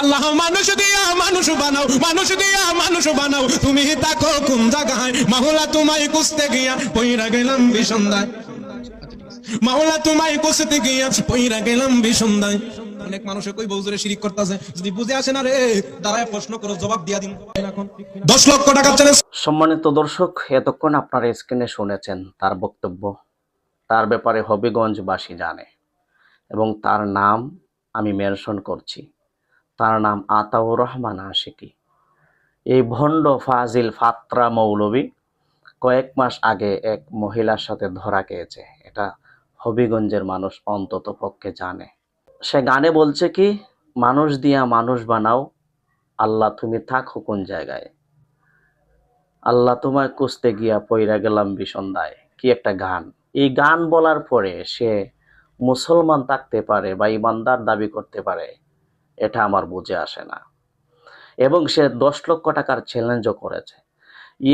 আল্লাহ, মানুষ দিয়া মানুষ বানাও, মানুষ দিয়া মানুষ বানাও। তুমি তাকো কোন জায়গায়? মাওলা তোমায় কুস্তে গিয়া পইরা গেলাম বিসন্দায় মাওলা তোমায় কুস্তে গিয়া পইরা গেলাম বিসন্দায় অনেক মানুষে কই বউজুরে শিরিক করতেছে। যদি বুঝে আসে না রে, দাঁড়ায় প্রশ্ন করো, জবাব দিয়া দিন। এখন দশ লক্ষ টাকা চ্যালেঞ্জ সম্মানিত দর্শক, এতক্ষণ আপনারা স্ক্রিনে শুনেছেন তার বক্তব্য। তার ব্যাপারে হবিগঞ্জবাসী জানে। এবং তার নাম আমি মেনশন করছি। তার নাম আতাউর রহমান আশিকি। এই ভণ্ড ফাজিল ফাত্রা মৌলবী কয়েক মাস আগে এক মহিলার সাথে ধরা খেয়েছে। এটা হবিগঞ্জের মানুষ অন্তত পক্ষে জানে। সে গানে বলছে কি, মানুষ দিয়া মানুষ বানাও, আল্লাহ তুমি থাকো কোন জায়গায়। আল্লাহ তোমায় কুস্তে গিয়া পইরা গেলাম বিষন্দায় কি একটা গান। এই গান বলার পরে সে মুসলমান থাকতে পারে বা ইমানদার দাবি করতে পারে এটা আমার বুঝে আসে না। এবং সে দশ লক্ষ টাকার চ্যালেঞ্জও করেছে।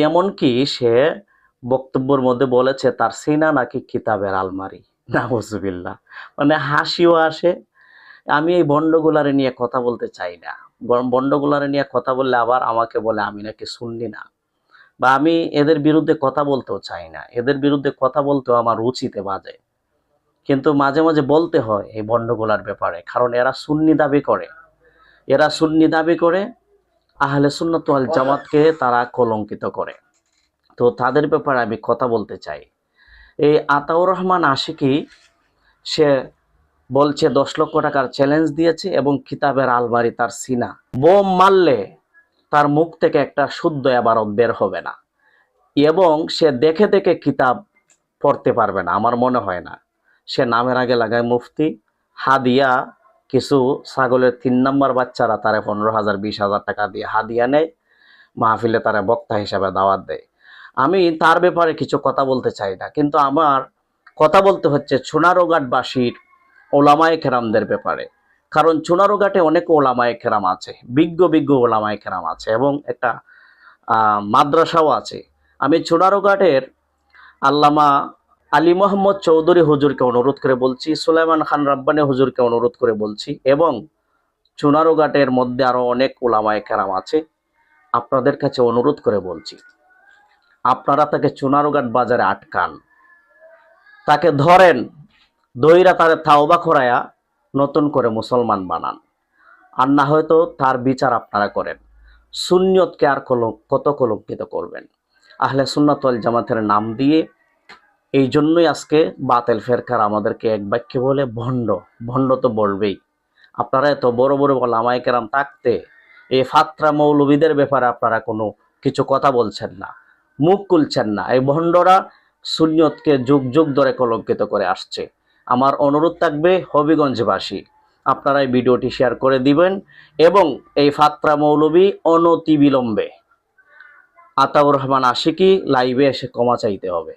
এমনকি সে বক্তব্যের মধ্যে বলেছে, তার সিনা নাকি কিতাবের আলমারি? নাহজুবিল্লাহ মানে হাসিও আসে। আমি এই বন্ডগুলারে নিয়ে কথা বলতে চাই না। বন্ডগুলারে নিয়ে কথা বললে আবার আমাকে বলে, আমি নাকি শুনলি না। বা আমি এদের বিরুদ্ধে কথা বলতেও চাই না। এদের বিরুদ্ধে কথা বলতেও আমার রুচিতে বাজে। কিন্তু মাঝে মাঝে বলতে হয় এই বন্ডগুলার ব্যাপারে, কারণ এরা সুন্নি দাবি করে। এরা সুন্নি দাবি করে, আহলে সুন্নত ওয়াল জামাতকে তারা কলঙ্কিত করে। তো তাদের ব্যাপারে আমি কথা বলতে চাই। এই আতাউর রহমান আশিকি, সে বলছে, দশ লক্ষ টাকার চ্যালেঞ্জ দিয়েছে এবং কিতাবের আলমারি তার সিনা। বোম মারলে তার মুখ থেকে একটা শুদ্ধ আবারত বের হবে না। এবং সে দেখে দেখে কিতাব পড়তে পারবে না, আমার মনে হয় না। সে নামের আগে লাগায় মুফতি। হাদিয়া কিছু ছাগলের তিন নম্বর বাচ্চারা তারে পনেরো হাজার, বিশ হাজার টাকা দিয়ে হাদিয়া নেয়, মাহফিলে তারা বক্তা হিসাবে দাওয়াত দেয়। আমি তার ব্যাপারে কিছু কথা বলতে চাই না, কিন্তু আমার কথা বলতে হচ্ছে সোনারোঘাটবাসীর ওলামায় কেরামদের ব্যাপারে। কারণ চুনারোঘাটে অনেক ওলামায় কেরাম আছে, বিজ্ঞ বিজ্ঞ ওলামায় কেরাম আছে এবং একটা মাদ্রাসাও আছে। আমি চুনারোঘাটের আল্লামা আলী মোহাম্মদ চৌধুরী হুজুরকে অনুরোধ করে বলছি, সুলাইমান খান রাব্বানি হুজুরকে অনুরোধ করে বলছি এবং চুনারোঘাটের মধ্যে আরও অনেক ওলামায় কেরাম আছে, আপনাদের কাছে অনুরোধ করে বলছি, আপনারা তাকে চুনারোঘাট বাজারে আটকান। তাকে ধরেন, দইরা তারে থাওবা খোরায়া নতুন করে মুসলমান বানান। আর না হয়তো তার বিচার আপনারা করেন। সুন্নিয়তকে আর কলঙ্ক কত কলঙ্কিত করবেন? আহলে সুন্নাত ওয়াল জামাতের নাম দিয়ে এই জন্যই আজকে বাতেল ফেরকার আমাদেরকে এক বাক্যে বলে, ভণ্ড ভণ্ড তো বলবেই। আপনারা এত বড় বড় ওলামায়ে কেরাম থাকতে এই ফাত্রা মৌলবীদের ব্যাপারে আপনারা কোনো কিছু কথা বলছেন না, মুখ খুলছেন না। এই ভণ্ডরা সুন্নিয়তকে যুগ যুগ ধরে কলঙ্কিত করে আসছে। আমার অনুরোধ থাকবে হবিগঞ্জবাসী, আপনারা এই ভিডিওটি শেয়ার করে দিবেন এবং এই ফাত্রা মৌলবী অনতিবিলম্বে আতাউর রহমান আশিকি লাইভে এসে ক্ষমা চাইতে হবে।